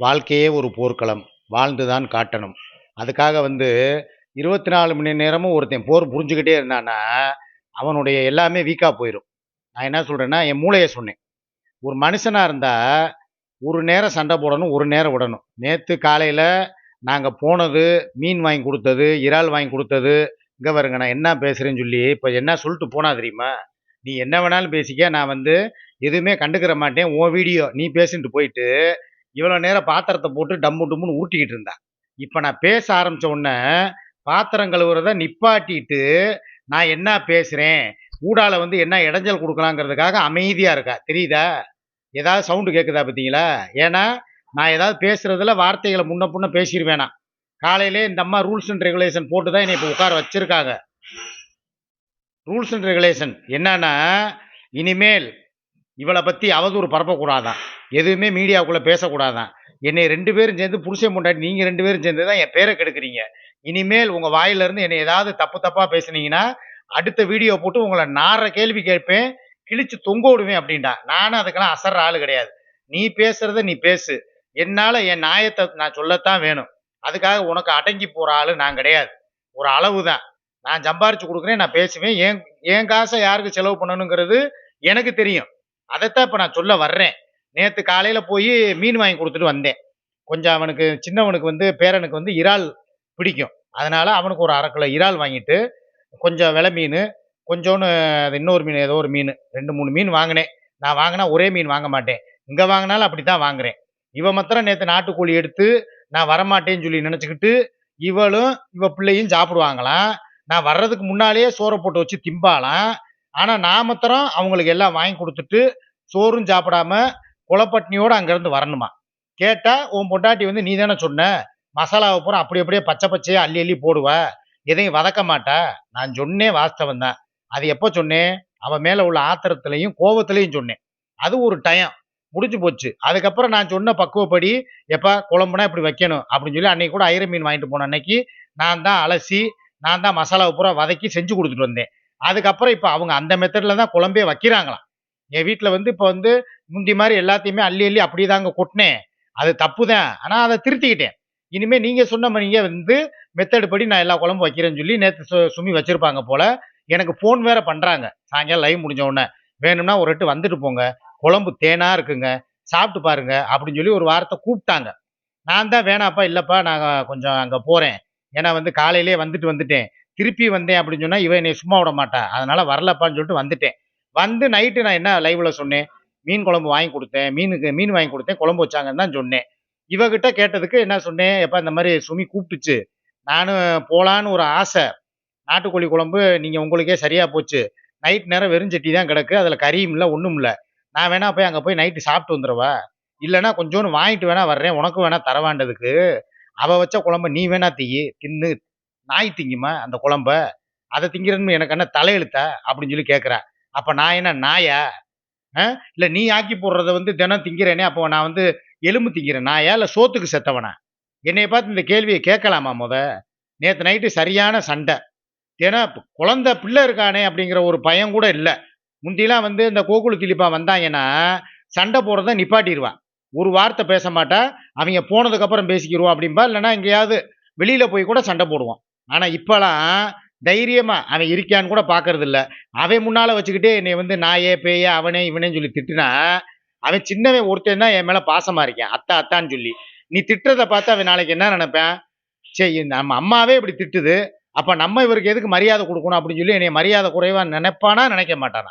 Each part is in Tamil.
வாழ்க்கையே ஒரு போர்க்களம். வாழ்ந்து தான் காட்டணும். அதுக்காக வந்து இருபத்தி நாலு மணி நேரமும் ஒருத்தன் போர் புரிஞ்சுக்கிட்டே இருந்தான்னா அவனுடைய எல்லாமே வீக்காக போயிடும் நான் என்ன சொல்கிறேன்னா என் மூளையை சொன்னேன். ஒரு மனுஷனாக இருந்தால் ஒரு நேரம் சண்டை போடணும் ஒரு நேரம் விடணும். நேற்று காலையில் நாங்கள் போனது மீன் வாங்கி கொடுத்தது இறால் வாங்கி கொடுத்தது இங்கே வருங்க நான் என்ன பேசுகிறேன்னு சொல்லி இப்போ என்ன சொல்லிட்டு போனா தெரியுமா? நீ என்ன வேணாலும் பேசிக்க நான் வந்து எதுவுமே கண்டுக்கிற மாட்டேன். உன் வீடியோ நீ பேசிட்டு போயிட்டு இவ்வளோ நேரம் பாத்திரத்தை போட்டு டம்மு டம்முன்னு ஊட்டிக்கிட்டு இருந்தேன் இப்போ நான் பேச ஆரம்பிச்ச உடனே பாத்திரம் கழுவுறத நிப்பாட்டிட்டு நான் என்ன பேசுகிறேன் ஊடால வந்து என்ன இடைஞ்சல் கொடுக்கலாங்கிறதுக்காக அமைதியாக இருக்கா? தெரியுதா? ஏதாவது சவுண்டு கேட்குதா பார்த்தீங்களா ஏன்னா நான் ஏதாவது பேசுகிறதுல வார்த்தைகளை முன்ன பின்ன பேசிடுவேனா காலையிலே இந்த அம்மா ரூல்ஸ் அண்ட் ரெகுலேஷன் போட்டு தான் என்னை இப்போ உட்கார வச்சுருக்காங்க. ரூல்ஸ் அண்ட் ரெகுலேஷன் என்னன்னா இனிமேல் இவளை பற்றி அவதூறு பரப்பக்கூடாதான். எதுவுமே மீடியாவுக்குள்ளே பேசக்கூடாதான். என்னை ரெண்டு பேரும் சேர்ந்து புருஷன் முன்னாடி நீங்கள் ரெண்டு பேரும் சேர்ந்து தான் என் பேரை கெடுக்குறீங்க. இனிமேல் உங்கள் வாயிலிருந்து என்னை ஏதாவது தப்பு தப்பாக பேசுனீங்கன்னா அடுத்த வீடியோ போட்டு உங்களை நார கேள்வி கேட்பேன் கிழிச்சு தொங்க விடுவேன் அப்படின்டா நானும் அதுக்கெல்லாம் அசர்ற ஆள் கிடையாது. நீ பேசுறத நீ பேசு. என்னால் என் நியாயத்தை நான் சொல்லத்தான் வேணும். அதுக்காக உனக்கு அடங்கி போகிற ஆள் நான் கிடையாது. ஒரு அளவு தான் நான் சம்பாரிச்சு கொடுக்குறேன் நான் பேசுவேன். ஏன் என் காசை யாருக்கு செலவு பண்ணணுங்கிறது எனக்கு தெரியும். அதைத்தான் இப்போ நான் சொல்ல வர்றேன். நேற்று காலையில் போய் மீன் வாங்கி கொடுத்துட்டு வந்தேன். கொஞ்சம் அவனுக்கு சின்னவனுக்கு வந்து பேரனுக்கு வந்து இறால் பிடிக்கும். அதனால் அவனுக்கு ஒரு அரை கிலோ இறால் வாங்கிட்டு கொஞ்சம் விலை மீன் கொஞ்சோன்னு அது இன்னொரு மீன் ஏதோ ஒரு மீன் ரெண்டு மூணு மீன் வாங்கினேன். நான் வாங்கினா ஒரே மீன் வாங்க மாட்டேன். இங்கே வாங்கினாலும் அப்படி தான் வாங்குறேன். இவன் மாத்திரம் நேற்று நாட்டுக்கோழி எடுத்து நான் வரமாட்டேன்னு சொல்லி நினச்சிக்கிட்டு இவளும் இவ பிள்ளையும் சாப்பிடுவாங்களாம். நான் வர்றதுக்கு முன்னாலேயே சோறை போட்டு வச்சு திம்பாலாம் ஆனால் நான் மாத்திரம் அவங்களுக்கு எல்லாம் வாங்கி கொடுத்துட்டு சோறும் சாப்பிடாம குளப்பட்டினியோடு அங்கேருந்து வரணுமா? கேட்டால் உன் பொண்டாட்டி வந்து நீ தானே சொன்ன? மசாலாவை பூரா அப்படி அப்படியே பச்சை பச்சையாக அள்ளி அள்ளி போடுவ. எதையும் வதக்க மாட்டா. நான் சொன்னேன் வாஸ்தவம் தான். அது எப்போ சொன்னேன்? அவன் மேலே உள்ள ஆத்திரத்துலையும் கோபத்துலையும் சொன்னேன். அது ஒரு டயம். முடிஞ்சு போச்சு. அதுக்கப்புறம் நான் சொன்ன பக்குவப்படி எப்போ குழம்புனா இப்படி வைக்கணும். அப்படின்னு சொல்லி அன்னைக்கு கூட ஐர மீன் வாங்கிட்டு போன அன்னைக்கு நான் தான் அலசி நான் தான் மசாலாவை பூரா வதக்கி செஞ்சு கொடுத்துட்டு வந்தேன். அதுக்கப்புறம் இப்போ அவங்க அந்த மெத்தடில் தான் குழம்பே வைக்கிறாங்களாம். என் வீட்டில் வந்து இப்போ வந்து முந்தி மாதிரி எல்லாத்தையுமே அள்ளி அள்ளி அப்படியே தாங்க கொட்டினேன். அது தப்பு தான் ஆனால் அதை திருத்திக்கிட்டேன். இனிமேல் நீங்கள் சொன்ன மாதிரிங்க வந்து மெத்தடு படி நான் எல்லா குழம்பும் வைக்கிறேன்னு சொல்லி நேற்று சு சுமி வச்சுருப்பாங்க போல் எனக்கு ஃபோன் வேறு பண்ணுறாங்க சாயங்காலம் லைவ் முடிஞ்ச உடனே வேணும்னா ஒரு எட்டு வந்துட்டு போங்க. குழம்பு தேனாக இருக்குங்க. சாப்பிட்டு பாருங்க அப்படின்னு சொல்லி ஒரு வாரத்தை கூப்பிட்டாங்க. நான் தான் வேணாப்பா இல்லைப்பா நான் கொஞ்சம் அங்கே போகிறேன் ஏன்னா வந்து காலையிலே வந்துட்டு வந்துட்டேன். திருப்பி வந்தேன் அப்படின்னு சொன்னால் இவன் என்னை சும்மா விட மாட்டான் அதனால் வரலப்பான்னு சொல்லிட்டு வந்துட்டேன். வந்து நைட்டு நான் என்ன லைவில் சொன்னேன்? மீன் குழம்பு வாங்கி கொடுத்தேன். மீனுக்கு மீன் வாங்கி கொடுத்தேன். குழம்பு வச்சாங்கன்னு தான் சொன்னேன். இவகிட்ட கேட்டதுக்கு என்ன சொன்னேன்? எப்போ இந்த மாதிரி சுமி கூப்பிட்டுச்சு. நானும் போகலான்னு ஒரு ஆசை. நாட்டுக்கோழி குழம்பு நீங்கள் உங்களுக்கே சரியாக போச்சு. நைட் நேரம் வெறும் சட்டி தான் கிடக்கு. அதில் கறியும் இல்லை ஒன்றும் இல்லை. நான் வேணா போய் அங்கே போய் நைட்டு சாப்பிட்டு வந்துடுவா இல்லைன்னா கொஞ்சோண்டு வாங்கிட்டு வேணா வர்றேன். உனக்கும் வேணா தரவாண்டதுக்கு. அவள் வச்ச குழம்ப நீ வேணா தீயி. தின்னு நாய் திங்குமா அந்த குழம்ப? அதை திங்கிறன்னு எனக்கு என்ன தலையெழுத்தா அப்படின்னு சொல்லி கேட்குறா அப்போ நான் என்ன நாயா? இல்லை நீ ஆக்கி போடுறத வந்து தினம் திங்கிறேனே அப்போ நான் வந்து எலும்பு திங்கிறேன். நாயா இல்லை சோத்துக்கு செத்தவனா? என்னை பார்த்து இந்த கேள்வியை கேட்கலாமா முத? நேற்று நைட்டு சரியான சண்டை. ஏன்னா குழந்த பிள்ளை இருக்கானே அப்படிங்கிற ஒரு பயம் கூட இல்லை. முந்திலாம் வந்து இந்த கோகுலு திலிப்பா வந்தாங்கன்னா சண்டை போடுறத நிப்பாட்டிடுவான். ஒரு வார்த்தை பேச மாட்டா. அவங்க போனதுக்கப்புறம் பேசிக்கிடுவோம் அப்படின்பா இல்லைன்னா எங்கேயாவது வெளியில் போய் கூட சண்டை போடுவோம் ஆனால் இப்போலாம் தைரியமாக அவன் இருக்கான்னு கூட பார்க்கறதில்ல அவன் முன்னால் வச்சுக்கிட்டே என்னை வந்து நாயே பேய அவனே இவனேன்னு சொல்லி திட்டுனா அவன் சின்னவன் ஒருத்தன் தான் என் மேலே பாசமாக இருக்கேன் அத்தா அத்தான்னு சொல்லி. நீ திட்டுறதை பார்த்து அவன் நாளைக்கு என்ன நினைப்பேன்? சரி நம்ம அம்மாவே இப்படி திட்டுது. அப்போ நம்ம இவருக்கு எதுக்கு மரியாதை கொடுக்கணும்? அப்படின்னு சொல்லி என்னை மரியாதை குறைவாக நினைப்பானா நினைக்க மாட்டானா?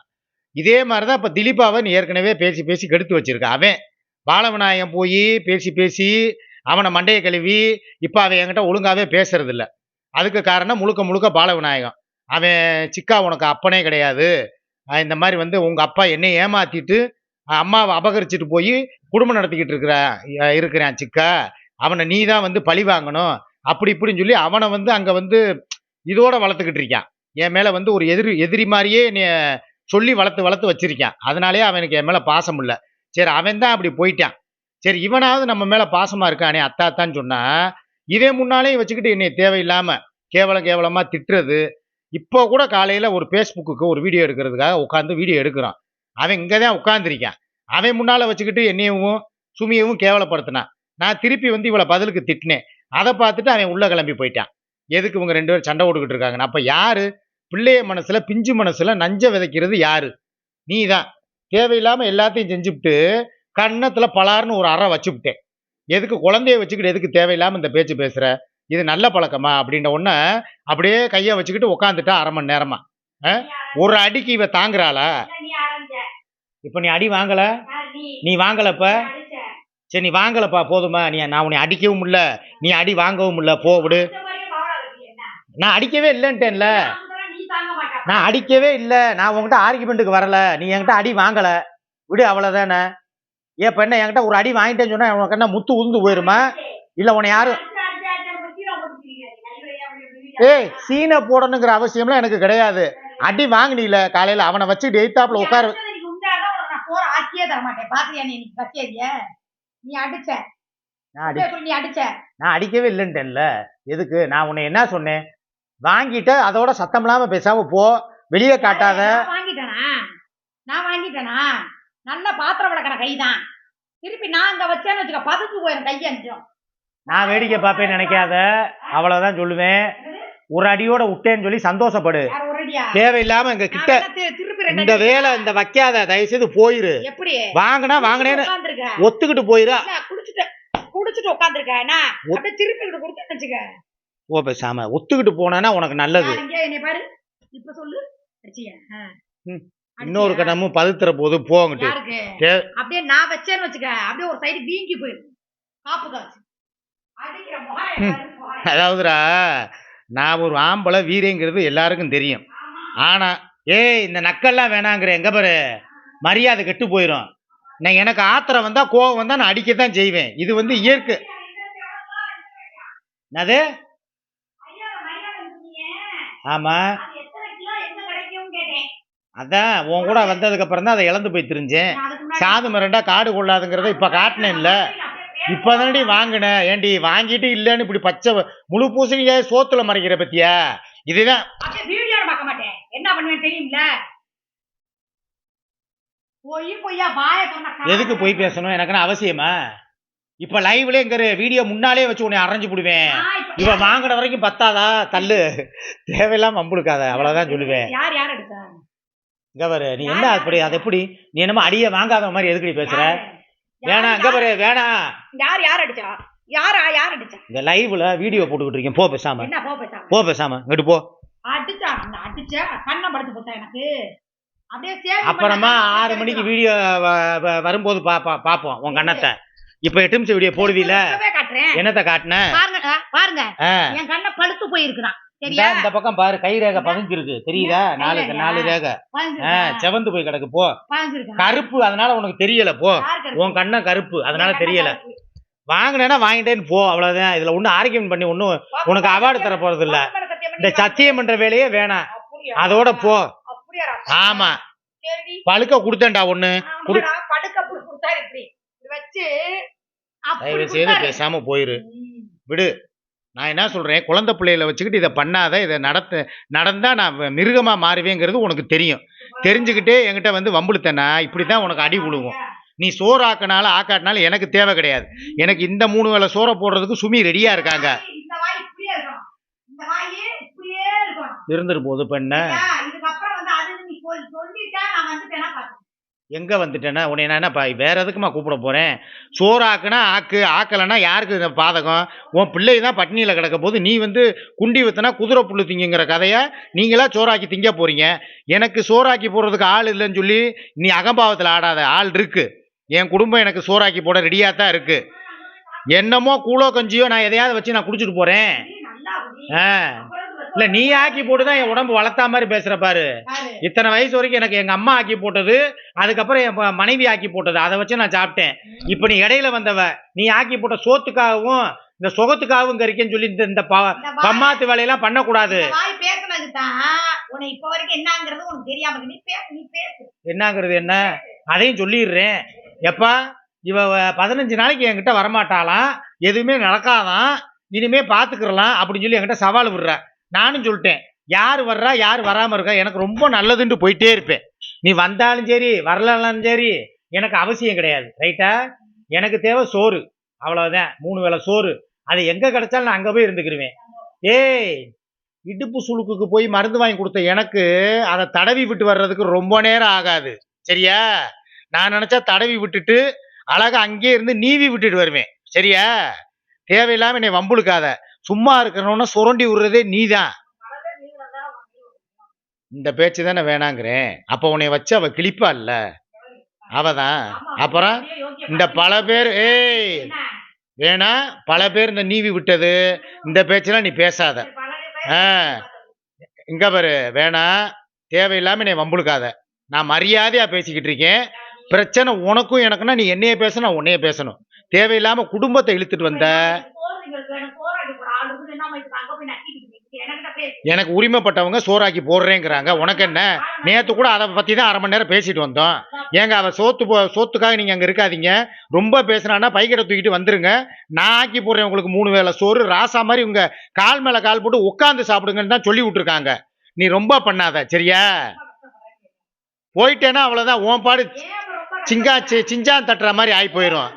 இதே மாதிரி தான் இப்போ திலீபாவை நீ ஏற்கனவே பேசி பேசி கெடுத்து வச்சிருக்கான் அவன் பாலவிநாயகம் போய் பேசி பேசி அவனை மண்டையை கழுவி இப்போ அவன் என்கிட்ட ஒழுங்காவே பேசுறதில்ல. அதுக்கு காரணம் முழுக்க முழுக்க பாலவிநாயகம். அவன் சிக்கா உனக்கு அப்பனே கிடையாது. இந்த மாதிரி வந்து உங்கள் அப்பா என்னை ஏமாற்றிட்டு அம்மாவை அபகரிச்சுட்டு போய் குடும்பம் நடத்திக்கிட்டு இருக்கிற இருக்கிறான் சிக்கா. அவனை நீ தான் வந்து பழி வாங்கணும். அப்படி இப்படின்னு சொல்லி அவனை வந்து அங்கே வந்து இதோட வளர்த்துக்கிட்டு இருக்கான். என் மேலே வந்து ஒரு எதிரி எதிரி மாதிரியே நீ சொல்லி வளர்த்து வளர்த்து வச்சிருக்கான். அதனாலேயே அவனுக்கு என் மேலே பாசம் இல்லை. சரி அவன் தான் அப்படி போயிட்டான். சரி இவனாவது நம்ம மேலே பாசமாக இருக்கானே அத்தாத்தான்னு அத்தான்னு இதே முன்னாலேயும் வச்சுக்கிட்டு என்னை தேவையில்லாமல் கேவலம் கேவலமாக திட்டுறது. இப்போ கூட காலையில் ஒரு ஃபேஸ்புக்கு ஒரு வீடியோ எடுக்கிறதுக்காக உட்காந்து வீடியோ எடுக்கிறான். அவன் இங்கே தான் உட்காந்துருக்கான் அவன் முன்னால வச்சுக்கிட்டு என்னையவும் சுமியவும் கேவலப்படுத்தினான். நான் திருப்பி வந்து இவளை பதிலுக்கு திட்டினேன். அதை பார்த்துட்டு அவன் உள்ளே கிளம்பி போயிட்டான். எதுக்கு இவங்க ரெண்டு பேரும் சண்டை போட்டுக்கிட்டு இருக்காங்க அப்போ யார்? பிள்ளைய மனசில் பிஞ்சு மனசில் நஞ்ச விதைக்கிறது யார்? நீ தான் தேவையில்லாமல் எல்லாத்தையும் செஞ்சுவிட்டு கன்னத்தில் பலார்னு ஒரு அறை வச்சுவிட்டேன் எதுக்கு குழந்தைய வச்சுக்கிட்டு எதுக்கு தேவையில்லாமல் இந்த பேச்சு பேசுகிற இது நல்ல பழக்கமா? அப்படின்ற உடனே அப்படியே கையை வச்சுக்கிட்டு உட்காந்துட்டா அரை மணி நேரமா? ஆ? ஒரு அடிக்கு இவ தாங்குறாளா? இப்போ நீ அடி வாங்கலை? நீ வாங்கலப்ப சரி நீ வாங்கலப்பா போதுமா. நீ நான் உன்னை அடிக்கவும் இல்லை. நீ அடி வாங்கவும் இல்லை. போவிடு நான் அடிக்கவே இல்லைன்ட்டேன்ல. நான் அடிக்கவே இல்லை. நான் உங்கள்கிட்ட ஆர்குமெண்ட்டுக்கு வரல. நீ என்கிட்ட அடி வாங்கலை. விடு அவ்வளோதானே ஏன் இப்ப என்ன என்கிட்ட ஒரு அடி வாங்கிட்டேன்னு சொன்னா உனக்கு என்ன முத்து உந்து போயிருமா? இல்ல உன்னை யாரும் ஏய் சீனை போடணுங்கிற அவசியம்லாம் எனக்கு கிடையாது. அடி வாங்கினீல காலையில. அவனை வச்சு எய்த்தாப்புல உட்கார நான் நான் அடிக்கவே இல்லைன்ட்டேன்ல. எதுக்கு? நான் உன்னை என்ன சொன்னேன்? வாங்கிட்டு அதோட சத்தம் இல்லாம பேசாம போ. வெளியே காட்டாத. நான் வாங்கிட்டேனா? நான் வாங்கிட்டேனா? நல்ல பாத்திரம் விளக்கிற கைதான். திருப்பி நான் அங்க வச்சேன்னு வச்சுக்க பதுக்கு போயிடும் கை அஞ்சும் நான் வேடிக்கை பார்ப்பேன்னு நினைக்காத. அவ்வளவுதான் சொல்லுவேன். ஒரு அடியோட விட்டேன்னு சொல்லி சந்தோஷப்படு. தேவையில்லாம எங்க கிட்ட இந்த வேலை இந்த வைக்காத தயவு செய்து போயிரு எப்படி? வாங்கினா வாங்கினேன்னு ஒத்துக்கிட்டு போயிரு. குடிச்சிட்டு குடிச்சிட்டு உட்காந்துருக்க. திருப்பி கொடுத்து வச்சுக்க. ஓ பேசாம. ஒத்துக்கிட்டு போனேன்னா உனக்கு நல்லது. இப்ப சொல்லு. இன்னொரு கணமும் பதுத்துற போது போங்கிட்டு அப்படியே நான் வச்சேன்னு வச்சுக்க அப்படியே ஒரு சைடு வீங்கி போயிடும் காப்பு காசு அடிக்கிற முகம் ம். பாரு, முகம். அதாவதுடா நான் ஒரு ஆம்பளை வீரங்கிறது எல்லாருக்கும் தெரியும். ஆனா ஏய் இந்த நக்கல்லாம் வேணாங்கிற எங்க பாரு? மரியாதை கெட்டு போயிடும் நான் எனக்கு ஆத்திரம் வந்தா கோவம் வந்தா நான் அடிக்கத்தான் செய்வேன். இது வந்து இயற்கை. கொடுத்தீங்க. ஆமா அது எத்தனை கிலோ எங்க கிடைக்கும்னு கேட்டேன். அதான் உன் கூட வந்ததுக்கு அப்புறம் தான் அதை இழந்து போய் தெரிஞ்சேன். நான் அதுக்கு முன்னாடி சாது மிரண்டா காடு கொள்ளாதுங்கிறத இப்ப காட்டினேன்ல இப்பதானடி வாங்கினேன் ஏண்டி வாங்கிட்டு இல்லைன்னு இப்படி பச்சை முழு பூசணிக்காய் சோத்துல மறைக்கிற பத்தியா? இதுதான். என்ன பண்ணுவேன் தெரியும்ல? எதுக்கு போய் பேசணும்? எனக்குன்னு அவசியமா? இப்ப லைவ்ல எங்க வீடியோ முன்னாலே வச்சு உன்னை அரைஞ்சு இப்ப- இவ வாங்குற வரைக்கும் பத்தாதா? தள்ளு. தேவையில்லாம அம்புடுக்காத அவ்வளவுதான் சொல்லுவேன். யார் யார் எடுத்தா? இங்க பாரு நீ என்ன அப்படி? அது எப்படி? நீ என்னமோ அடிய வாங்காத மாதிரி எதுக்குடி பேசுற? வேணாம் இங்க பாரு வேணாம். யார் யார் அடிச்சா? யாரா யார் அடிச்சா? இந்த லைவ்ல வீடியோ போட்டுக்கிட்டு இருக்கேன். போ பேசாம. என்ன போ பேசாம? போ பேசாம. இங்கிட்டு போ. அடிச்சா அடிச்ச கண்ணம் படுத்து போச்சா எனக்கு. அப்புறமா ஆறு மணிக்கு வீடியோ வரும்போது பாப்பா பாப்போம் உன் கண்ணத்தை. இப்ப எட்டு நிமிஷம் வீடியோ போடுவீல என்னத்த காட்டுன? பாருங்க பாருங்க. என் கண்ண படுத்து போயிருக்குறான் சரியா இந்த பக்கம் பாரு கை ரேகை பதிஞ்சிருக்கு தெரியுதா நாலு? நாலு ரேகை? செவந்து போய் கிடக்கு போ? கருப்பு அதனால உனக்கு தெரியல போ? உன் கண்ணம் கருப்பு அதனால கண்ண தெரியல. வாங்கினேன்னா வாங்கிட்டேன்னு போ அவ்வளவுதான் இதுல ஒன்னும் ஆர்கியூமெண்ட் பண்ணி ஒன்னும் உனக்கு award தர போறது இல்ல. இந்த சத்தியம் பண்ற வேலையே வேணாம்? அதோட போ? ஆமா. பழுக்க கொடுத்தேன்டா ஒண்ணு தயவு செய்து. பேசாம போயிரு. விடு நான் என்ன சொல்றேன்? குழந்தை பிள்ளைகளை வச்சுக்கிட்டு இதை பண்ணாத இதை நடத்த நடந்தா நான் மிருகமா மாறுவேங்கிறது உனக்கு தெரியும். தெரிஞ்சுக்கிட்டே என்கிட்ட வந்து வம்புழுத்தனா இப்படித்தான் உனக்கு அடி விழுகும். நீ சோறு ஆக்கினாலும் ஆக்காட்டினாலும் எனக்கு தேவை கிடையாது. எனக்கு இந்த மூணு வேளை சோறை போடுறதுக்கு சுமி ரெடியா இருக்காங்க. இந்த வாய் இப்படியே இருக்கணும். இந்த வாய் இப்படியே இருக்கணும். இருந்துரு போது பெண்ண சரியா? இதுக்கப்புறம் வந்து அது நீ சொல்- சொல்லிட்டா நான் வந்துட்டேன்னா பாத்து. எங்க வந்துட்டேன்னா உன்னை நான் வேற எதுக்குமா கூப்பிட போறேன்? சோறு ஆக்குனா ஆக்கு ஆக்கலைன்னா யாருக்கு பாதகம்? உன் பிள்ளை தான் பட்னியில கிடக்க போது நீ வந்து குண்டி வித்தனா குதிரை புல்லு திங்குங்கிற கதைய நீங்களா சோறாக்கி திங்க போறீங்க? எனக்கு சோறாக்கி போடுறதுக்கு ஆள் இல்லைன்னு சொல்லி நீ அகம்பாவத்தில் ஆடாத. ஆள் இருக்கு. என் குடும்பம் எனக்கு சோறாக்கி போட ரெடியா தான் இருக்கு. என்னமோ கூழோ கஞ்சியோ நான் எதையாவது வச்சு நான் குடிச்சிட்டு குடி. ஆ. இல்ல நீ ஆக்கி போட்டுதான் என் உடம்பு வளர்த்தா மாதிரி பேசுற பாரு. இத்தனை வயசு வரைக்கும் எனக்கு எங்க அம்மா ஆக்கி போட்டது அதுக்கப்புறம் என் மனைவி ஆக்கி போட்டது. அதை வச்சு நான் சாப்பிட்டேன். இப்ப நீ இடையில வந்தவ நீ ஆக்கி போட்ட சோத்துக்காகவும் இந்த சுகத்துக்காகவும் கறிக்கன்னு சொல்லி இந்த இந்த பம்மாத்து வேலையெல்லாம் பண்ணக்கூடாது. என்னங்கிறது என்ன? அதையும் சொல்லிடுறேன். எப்பா இவ பதினஞ்சு நாளைக்கு என்கிட்ட வரமாட்டாளாம். எதுவுமே நடக்காதான். இனிமே பாத்துக்கிறலாம் அப்படின்னு சொல்லி என்கிட்ட சவால் விடுற. நானும் சொல்லிட்டேன் யார் வர்றா யார் வராமல் இருக்கா எனக்கு ரொம்ப நல்லதுன்ட்டு போயிட்டே இருப்பேன். நீ வந்தாலும் சரி வரலனாலும் சரி எனக்கு அவசியம் கிடையாது ரைட்டா எனக்கு தேவை சோறு அவ்வளோதான் மூணு வேளை சோறு. அது எங்கே கிடைச்சாலும் நான் அங்கே போய் இருந்துக்கிடுவேன் ஏய் இடுப்பு சுழுக்குக்கு போய் மருந்து வாங்கி கொடுத்த எனக்கு அதை தடவி விட்டு வர்றதுக்கு ரொம்ப நேரம் ஆகாது சரியா? நான் நினச்சா தடவி விட்டுட்டு அழகா அங்கேயே இருந்து நீவி விட்டுட்டு வருவேன் சரியா? தேவையில்லாமல் என்னை வம்புழுக்காத. சும்மா இருக்கிறவன சுரண்டி விடுறதே நீதான். இந்த பேச்சு தானே வேணாங்கிறேன். அப்ப உன்னை வச்சு அவ கிழிப்பா இல்ல? அவதான். அப்புறம் இந்த பல பேர் ஏய் வேணா பல பேர் இந்த நீவி விட்டது. இந்த பேச்செல்லாம் நீ பேசாத. ஆ. இங்க பாரு வேணா தேவையில்லாம நீ வம்புழுக்காத. நான் மரியாதையா பேசிக்கிட்டு இருக்கேன். பிரச்சனை உனக்கும் எனக்குன்னா நீ என்னைய பேசணும் நான் உன்னைய பேசணும். தேவையில்லாம குடும்பத்தை இழுத்துட்டு வந்த. எனக்கு உரிமைப்பட்டவங்க சோறாக்கி போடுறேங்கிறாங்க. உனக்கு என்ன? நேற்று கூட அதை பற்றி தான் அரை மணி நேரம் பேசிட்டு வந்தோம். ஏங்க அவள் சோத்து போ சோத்துக்காக நீங்கள் அங்கே இருக்காதீங்க. ரொம்ப பேசுனான்னா பைக்கரை தூக்கிட்டு வந்துருங்க. நான் ஆக்கி போடுறேன் உங்களுக்கு மூணு வேளை சோறு. ராசா மாதிரி உங்க கால் மேலே கால் போட்டு உட்காந்து சாப்பிடுங்கன்னு தான் சொல்லி விட்டுருக்காங்க. நீ ரொம்ப பண்ணாத சரியா? போயிட்டேன்னா அவ்வளோதான் உன் பாடு சிங்கா சி- சிஞ்சான் தட்டுற மாதிரி ஆகி போயிடும்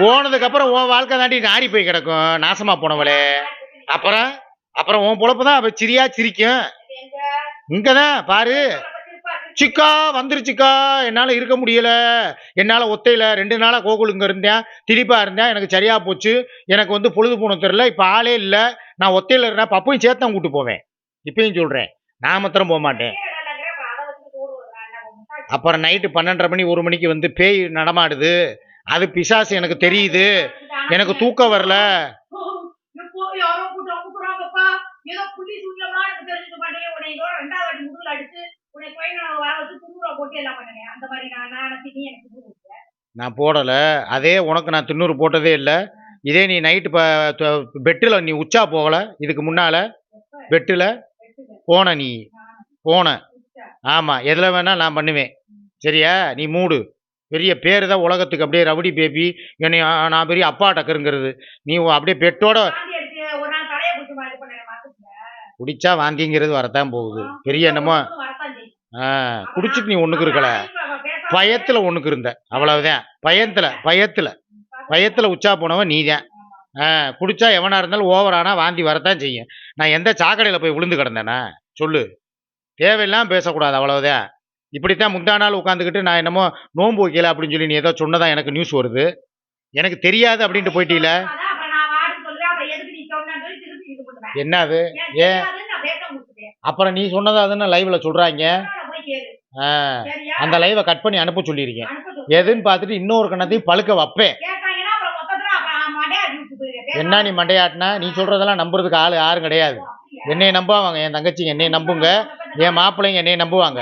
போனதுக்கு அப்புறம் உன் வாழ்க்கை தாண்டி நாடி போய் கிடக்கும். நாசமா போனவளே. அப்புறம் அப்புறம் உன் பொழப்பு தான் அவ சிரியா சிரிக்கும். இங்கதான் பாரு. சிக்கா வந்துருச்சுக்கா என்னால இருக்க முடியல. என்னால ஒத்தையில ரெண்டு நாளா கோகுல் இங்க இருந்தேன். திரிப்பா இருந்தேன். எனக்கு சரியா போச்சு. எனக்கு வந்து பொழுது போன தெரியல. இப்ப ஆளே இல்ல. நான் ஒத்தையில இருந்தேன் பப்பையும் சேர்த்தான் கூட்டு போவேன். இப்பயும் சொல்றேன். நான் மாத்திரம் போக மாட்டேன். அப்புறம் நைட்டு பன்னெண்டரை மணி ஒரு மணிக்கு வந்து பேய் நடமாடுது. அது பிசாசு எனக்கு தெரியுது. எனக்கு தூக்கம் வரல. நான் போடல. அதே உனக்கு நான் திண்ணூறு போட்டதே இல்லை. இதே நீ நைட்டு பெட்டில் நீ உச்சா போகல. இதுக்கு முன்னால பெட்டில். போன நீ. போன. உச்சா. ஆமா. எதுல வேணா நான் பண்ணுவேன். சரியா? நீ மூடு. பெரிய பேர் தான் உலகத்துக்கு அப்படியே ரவுடி பேபி என்னை நான் பெரிய அப்பா டக்கருங்கிறது நீ அப்படியே பெட்டோட. குடிச்சா வாந்திங்கிறது வரத்தான் போகுது. பெரிய என்னமோ. ஆ, குடிச்சிட்டு நீ ஒண்ணுக்கு இருக்கல. பயத்துல ஒண்ணுக்கு இருந்த. அவ்வளவுதான். பயத்துல பயத்துல. பயத்துல உச்சா போனவன் நீதான். ஆ, குடிச்சா எவனா இருந்தாலும் ஓவர் ஆனா வாந்தி வரத்தான் செய்யும். நான் எந்த சாக்கடையில போய் விழுந்து கிடந்தேனா? சொல்லு. தேவையில்லாம பேசக்கூடாது அவ்வளவுதான். இப்படித்தான் முந்தா நாள் உட்காந்துக்கிட்டு நான் என்னமோ நோன்பு வைக்கல அப்படின்னு சொல்லி நீ ஏதோ சொன்னதா எனக்கு நியூஸ் வருது. எனக்கு தெரியாது அப்படின்ட்டு போயிட்டீல? என்னது? ஏன்? அப்புறம் நீ சொன்னதா அதுன்னு லைவ்ல சொல்றாங்க. அந்த லைவை கட் பண்ணி அனுப்ப சொல்லியிருக்கேன். எதுன்னு பார்த்துட்டு இன்னொரு கண்ணத்தையும் பழுக்க வைப்பேன். என்ன நீ மண்டையாட்டினா? நீ சொல்றதெல்லாம் நம்புறதுக்கு ஆள் யாரும் கிடையாது. என்னையை நம்புவாங்க என் தங்கச்சிங்க என்னையை நம்புங்க என் மாப்பிள்ளைங்க என்னையை நம்புவாங்க.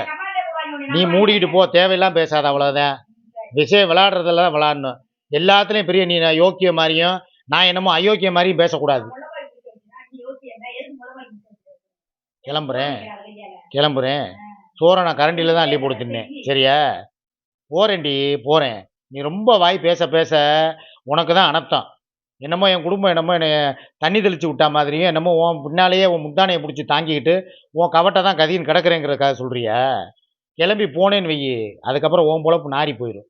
நீ மூடிக்கிட்டு போ தேவையெல்லாம் பேசாத அவ்வளவுதான். விஷயம் விளையாடுறதுல தான் விளையாடணும். எல்லாத்துலயும் பெரிய நீ நான் யோக்கிய மாதிரியும் நான் என்னமோ அயோக்கிய மாதிரியும் பேசக்கூடாது. கிளம்புறேன். கிளம்புறேன். சோறை நான் கரண்டில தான் அள்ளி போட்டு தின்னேன். சரியா? போறேன்டி போறேன். நீ ரொம்ப வாய் பேச பேச உனக்கு தான் அனர்த்தம். என்னமோ என் குடும்பம் என்னமோ என்னை தண்ணி தெளிச்சு விட்டா மாதிரியும் என்னமோ உன் பின்னாலேயே உன் முந்தானையை பிடிச்சி தாங்கிக்கிட்டு உன் கவட்டை தான் கதின்னு கிடக்குறேங்கிறதுக்காக சொல்றியா? கிளம்பி போனேன்னு வையி அதுக்கப்புறம் உன் பொழப்பு நாரி போயிடும்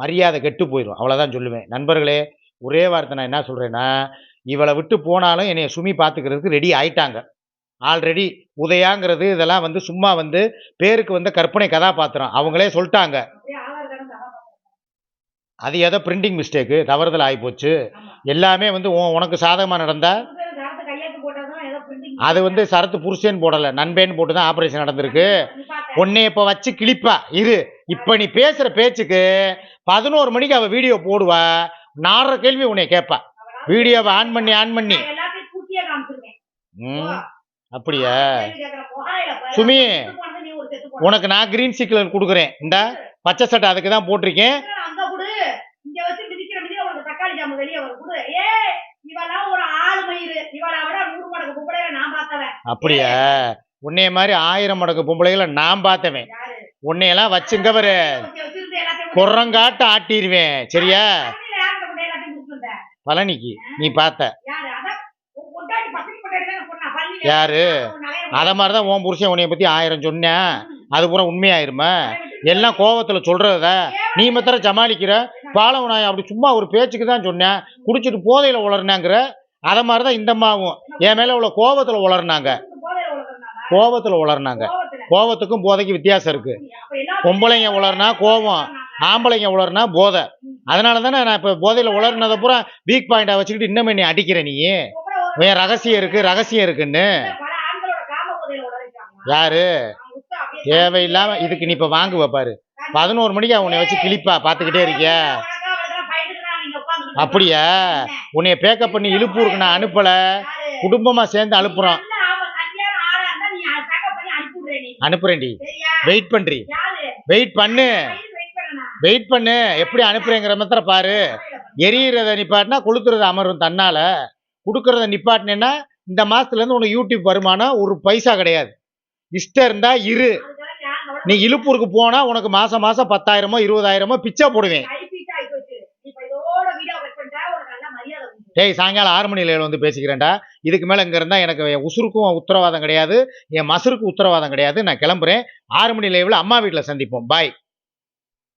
மரியாதை கெட்டு போயிடும் அவ்வளோதான் சொல்லுவேன். நண்பர்களே ஒரே வார்த்தை நான் என்ன சொல்கிறேன்னா இவளை விட்டு போனாலும் என்னைய சுமி பார்த்துக்கிறதுக்கு ரெடி ஆயிட்டாங்க. ஆல்ரெடி உதயாங்கிறது இதெல்லாம் வந்து சும்மா வந்து பேருக்கு வந்து கற்பனை கதாபாத்திரம். அவங்களே சொல்லிட்டாங்க. அது ஏதோ பிரிண்டிங் மிஸ்டேக்கு தவறுதல் ஆகிப்போச்சு எல்லாமே வந்து உன் உனக்கு சாதகமாக நடந்தா அது வந்து சரத்து புருஷன் போடலை நண்பேன்னு போட்டு தான் ஆப்ரேஷன் நடந்திருக்கு. உன்னை இப்போ வச்சு கிளிப்பா இரு. இப்போ நீ பேசுகிற பேச்சுக்கு பதினோரு மணிக்கு அவள் வீடியோ போடுவா நாலரை கேள்வி உன்னை கேட்பா வீடியோவை ஆன் பண்ணி ஆன் பண்ணி. ம் அப்படியா? சுமி உனக்கு நான் கிரீன் சிக்னல் கொடுக்குறேன். இந்த பச்சை சட்டை அதுக்கு தான் போட்டிருக்கேன் இவெல்லாம் ஒரு ஆளு மயிறு. இவளை விட நூறு நான் பார்த்தவன். அப்படியா? உன்னைய மாதிரி ஆயிரம் மடங்கு பொம்பளைகளை நான் பார்த்தவன். உன்னையெல்லாம் வச்சுங்க பாரு குரங்காட்ட ஆட்டிடுவேன் சரியா? பழனிக்கு நீ பார்த்த. யாரு? அத மாதிரி தான் உன் புருஷன் உன்னைய பத்தி ஆயிரம் சொன்னேன் அது பூரா உண்மையாயிருமா? எல்லாம் கோவத்துல சொல்றத நீ மாத்திரம் சமாளிக்கிற? பாலம் நான் அப்படி சும்மா ஒரு பேச்சுக்கு தான் சொன்னேன். குடிச்சிட்டு போதையில் உளர்னாங்கிற அதை மாதிரி தான் இந்த அம்மாவும் என் மேலே உள்ள கோபத்தில் உளர்னாங்க. கோபத்தில் உளர்னாங்க. கோவத்துக்கும் போதைக்கும் வித்தியாசம் இருக்குது பொம்பளைங்க உளர்னா கோவம் ஆம்பளைங்க உளர்னா போதை. அதனால தானே நான் இப்போ போதையில் உளர்னதை பூரா வீக் பாயிண்டாக வச்சுக்கிட்டு இன்னும் நீ அடிக்கிற நீ. என் ரகசியம் இருக்குது ரகசியம் இருக்குன்னு. யாரு? தேவையில்லாமல் இதுக்கு நீ இப்போ வாங்குவ பாரு. பதினோரு மணிக்கு உன்னை வச்சு கிளிப்பா பார்த்துக்கிட்டே இருக்கியா? அப்படியா? உன்னைய பேக்கப் பண்ணி இழுப்பூருக்கு நான் அனுப்பல. யாரு? குடும்பமா சேர்ந்து அனுப்புறோம். நல்ல ஆளு, கட்டியான ஆளா இருந்தா நீ பேக்கப் பண்ணி அனுப்பி விடுற நீ. அனுப்புறேன்டி? வெயிட் பண்றி. யாரு? வெயிட் பண்ணு? வெயிட் பண்ணு. எப்படி அனுப்புறேங்கிற மாத்திர பாரு. எரியிறத நிப்பாட்டினா கொளுத்துறத அமரும் தன்னால. கொடுக்கறத நிப்பாட்டினேன்னா இந்த மாசத்துல இருந்து உனக்கு யூடியூப் வருமானம் ஒரு பைசா கிடையாது. இஷ்டம் இருந்தா இரு. நீ இழுப்பூருக்கு போனா உனக்கு மாசம் மாசம் பத்தாயிரமோ இருபதாயிரமோ பிச்சை போடுவேன். டேய் சாயங்காலம் ஆறு மணில வந்து பேசிக்கிறேன்டா. இதுக்கு மேல இங்க இருந்தா எனக்கு என் உசுருக்கும் உத்தரவாதம் கிடையாது. என் மசுருக்கு உத்தரவாதம் கிடையாது. நான் கிளம்புறேன். ஆறு மணி லைவ்ல அம்மா வீட்டுல சந்திப்போம். பாய்